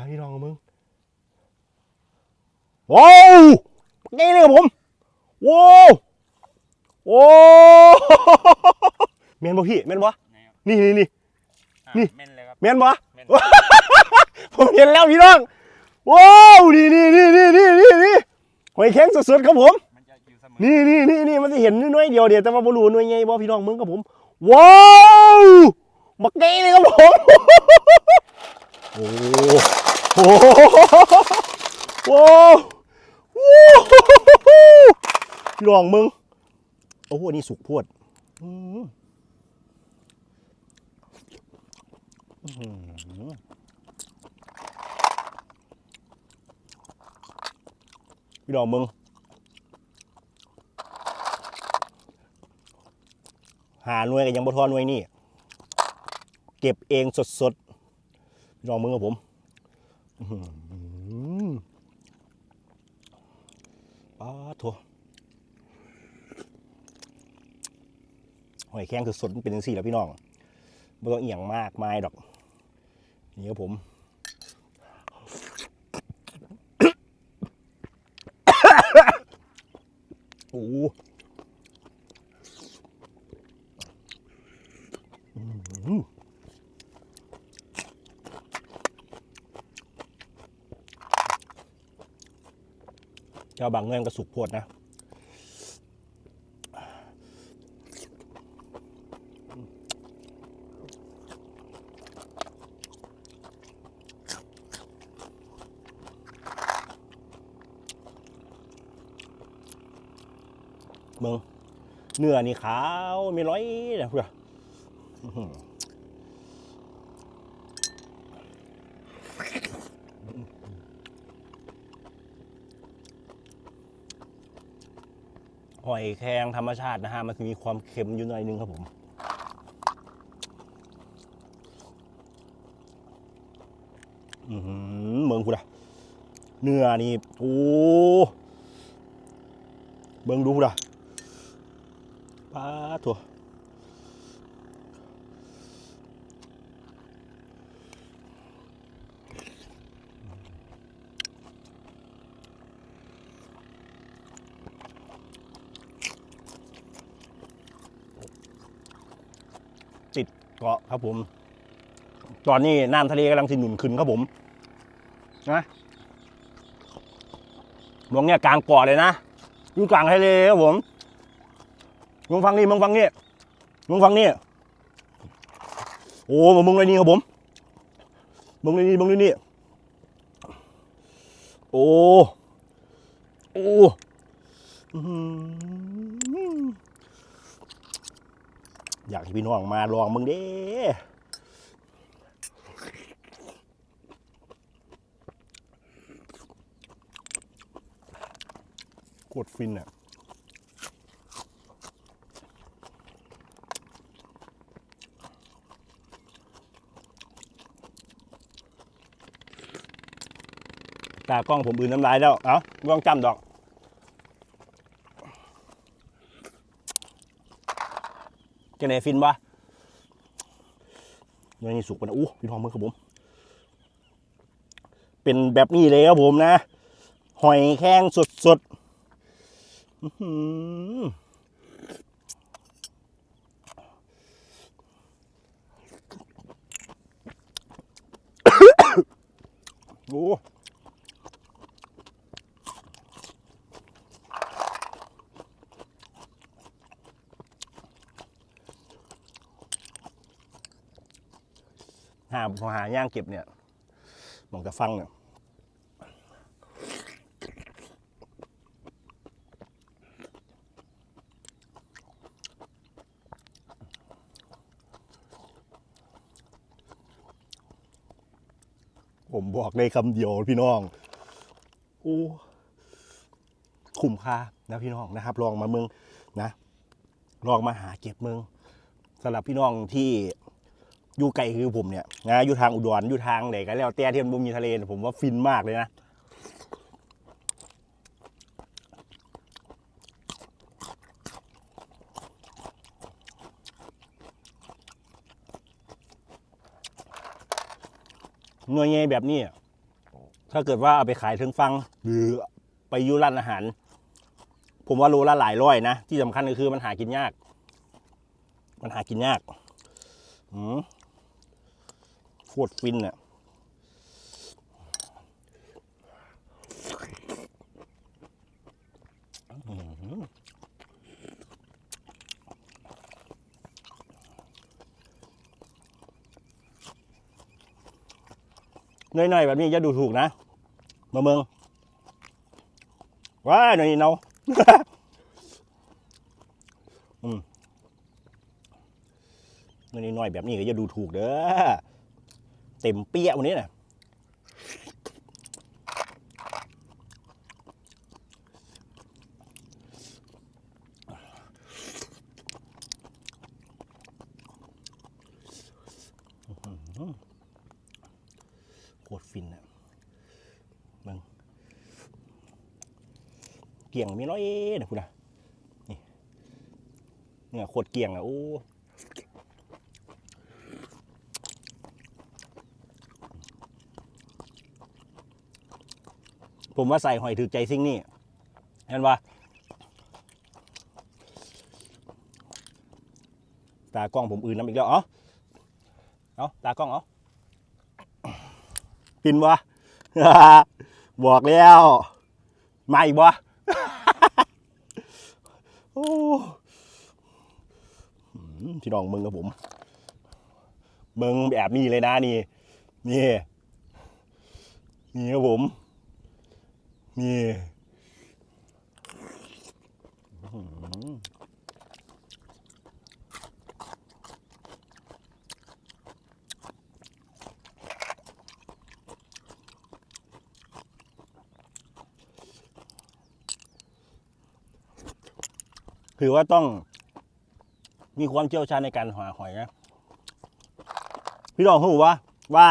าพี่น้องมึงว้าวนี่เลยครับผมว้าวโอ้เมียนบ่พี่เมียนบ่นะครับนี่นี่นี่อะนี่แม่นเลยครับเมียนบ่แม่นผมเห็นแล้วพี่น้องว้าวนี่นี่นี่นี่นี่นี่นี่หอยแข็งสดๆครับผมมันจะอยู่เสมอนี่นี่นี่นี่มันจะเห็นน้อยๆเดียวเดียวแต่ว่าบรูน้อยใหญ่บ่พี่น้องมึงครับผมว้าวบักเก้เลยครับผม โอ้โหโอ้โหพี่น้องมึง โอ้โหนี่สุกพวดอืมอื้อหือพี่น้องมึงหาหน่วยกันยังบ่ทอหน่วยนี่ เก็บเองสดๆ ร้องมึงกับผมป้าโถหอยแข้งสดๆมันเป็นสี่แล้วพี่น้องไม่ต้องเอียงมากมายดอก นี่ครับผม โอ้โห เจ้าบางเงื่อนก็สุกโพดนะมึงเนื้อนี่ขาวไม่ร้อยนะเพื่อ หอยแครงธรรมชาตินะฮะ มันมีความเค็มอยู่หน่อยนึงครับผมอือหือเมืองกูละเนื้อนี่โอ้เบิ่งดูกูละปลาถั่วติด เกาะครับผม ตอนนี้น้ำทะเลกำลังสิหนุนขึ้นครับผมนะมองเนี่ยกลางเกาะเลยนะอยู่กลางทะเลครับผมมึงฟังนี่มึงฟังนี่มึงฟังนี่โอ้มึงเลยนี่ครับผมมึงเลยนี่มึงเลยนี่โอ้โอ้อื้อหือ อยากให้พี่น้องมาลองมึงเด้โคตรฟินอะตากล้องผมอื่นน้ำลายแล้ว เอ้าลองจำดอก จะไหนฟินปะเนื้อนี่สุกปะนะอู้พี่ทองมือครับผม เป็นแบบนี้เลยครับผมนะ หอยแข้งสดๆอื้อหือโอ้ หาพอหาย่างเก็บเนี่ยมองจะฟังเนี่ยผมบอกได้คำเดียวพี่น้องโอ้คุ้มค่านะพี่น้องนะครับ ลองมาเมืองนะ ลองมาหาเก็บเมืองสำหรับพี่น้องที่ อยู่ไกลคือผมเนี่ยนะอยู่ทางอุดรอยู่ทางไหนก็แล้วแต่ที่มันบ่มีทะเลผมว่าฟินมากเลยนะหน่วยใหญ่แบบนี้ถ้าเกิดว่าเอาไปขายถึงฟังหรือไปอยูร้านอาหาร ผมว่าโลละหลายร้อยนะ ที่สำคัญก็คือมันหากินยาก มันหากินยาก อืม ตรฟินอะ่ะหน่อยๆแบบนี้จะดูถูกนะมาเมืองว้าหน่อยนี่เนาอืมหน่อยน้อยๆแบบนี้ก็จะดูถูกเด้อ เต็มเปี้ยวันนี้น่ะโคตรฟินอะมึงเกี่ยงมีน้อยนะคุณนะเนี่ยโคตรเกรียงอะโอ้ ผมว่าใส่หอยถือใจซิ่งนี่เห็นปะตากล้องผมอื่นน้ำอีกแล้ว เอ้าเอาตากล้องเอาปินวะบอกแล้วมาอีกวะพี่น้องมึงกับผม มึงแบบนี้เลยนะนี่ นี่ นี่ครับผม นี่อื้อหือคือว่าต้องมีความเชี่ยวชาญในการหาหอยนะ พี่น้องรู้ว่าว่า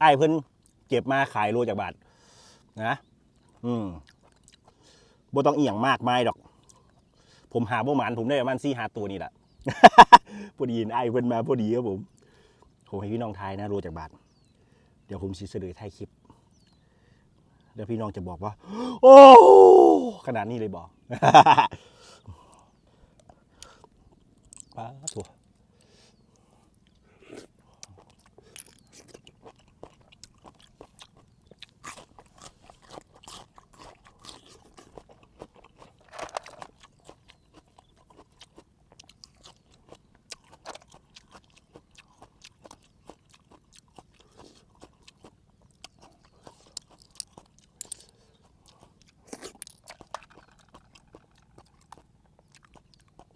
ไอ้เพิ่นเก็บมาขายโลจากบาท นะ อืมบ่ต้องเอียงมากมายดอก ผมหาบ่หมานผมได้ประมาณสี่หาตัวนี่แหละพอดีไอ้เพิ่นมาพอดีครับผม ผมให้พี่น้องทายนะโลจากบาท เดี๋ยวผมสิเสนอท้ายคลิป เดี๋ยวพี่น้องจะบอกว่า โอ้ขนาดนี้เลยบอกป้าถั่ว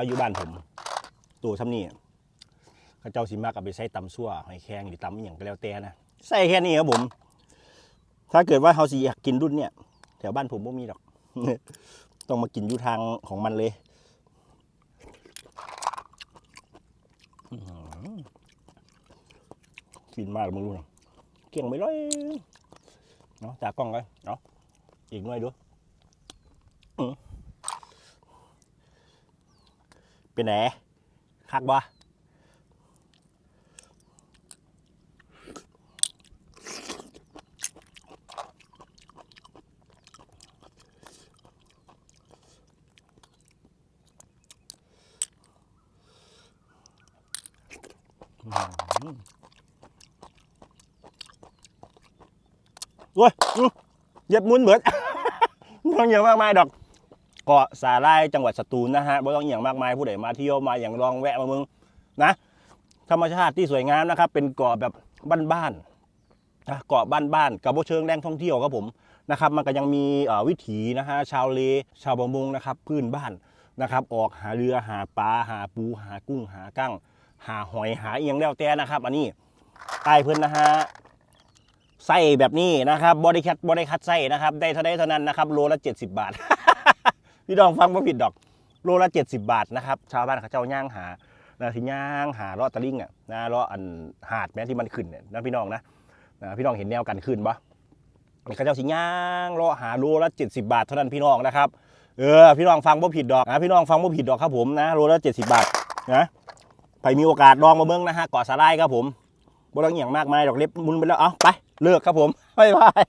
าอยู่บ้านผม ตัวทำนี่เข้าเจ้าสิมากเอาไปใช้ตำซั่วหอยแครงหรือตำอหย่างก็แล้วแต่นะใส่แค่นี้ครับผม ถ้าเกิดว่าเขาสิอยากกินรุ่นเนี่ยแถวบ้านผมไม่มีหรอก ต้องมากินอยู่ทางของมันเลยกินมากมึงรู้นะเกี่ยงไม่ร้อยเนาะจากกล้องกันเนาะอีกหน่อยดูอือ เป็นไหนคักบ่โอ้ยอื้อเหย็บมุนเบิดไม่ต้องอย่างมากมายดอกเกาะสาลายจังหวัดสตูลนะฮะไม่ต้องอย่างมากมายผู้ใดมาเที่ยวมาอย่างลองแวะมาเมืองนะธรรมชาติที่สวยงามนะครับ เป็นเกาะแบบบ้านๆนะเกาะบ้านๆกับโบเชิงแหล่งท่องเที่ยวครับผมนะครับมันก็ยังมีวิถีนะฮะชาวเลชาวประมงนะครับพื้นบ้านนะครับ ออกหาเรือหาปลาหาปูหากุ้งหากั้ง หาหอยหาเอียงแล้วแต่นะครับ อันนี้ใต้เพิ่นนะฮะไส้แบบนี้นะครับบริคัดบริคัดไส้นะครับ ได้เท่าใดเท่านั้นนะครับโลละ 70 บาท พี่น้องฟังไม่ผิดดอก โลละ 70 บาทนะครับ ชาวบ้านเขาเจ้าย่างหานะที่ย่างหาเลาะตะลิ่งอะนะเลาะอันหาดแม้ที่มันขึ้นเนี่ยนะพี่น้องนะนะพี่น้องเห็นแนวกันขึ้นปะเขาเจ้าสิย่างเลาะหาโลละ 70 บาทเท่านั้นพี่น้องนะครับ เออ พี่น้องฟังบ่ผิดดอกนะพี่น้องฟังบ่ผิดดอกครับผมนะโลละ 70 บาทนะไปมีโอกาสลองมาเบิ่งนะฮะเกาะสาลายครับผมบ่ต้องอหย่างมากมายดอกเล็บมุนไปแล้ว เอาไป เลิกครับผมบ๊ายบาย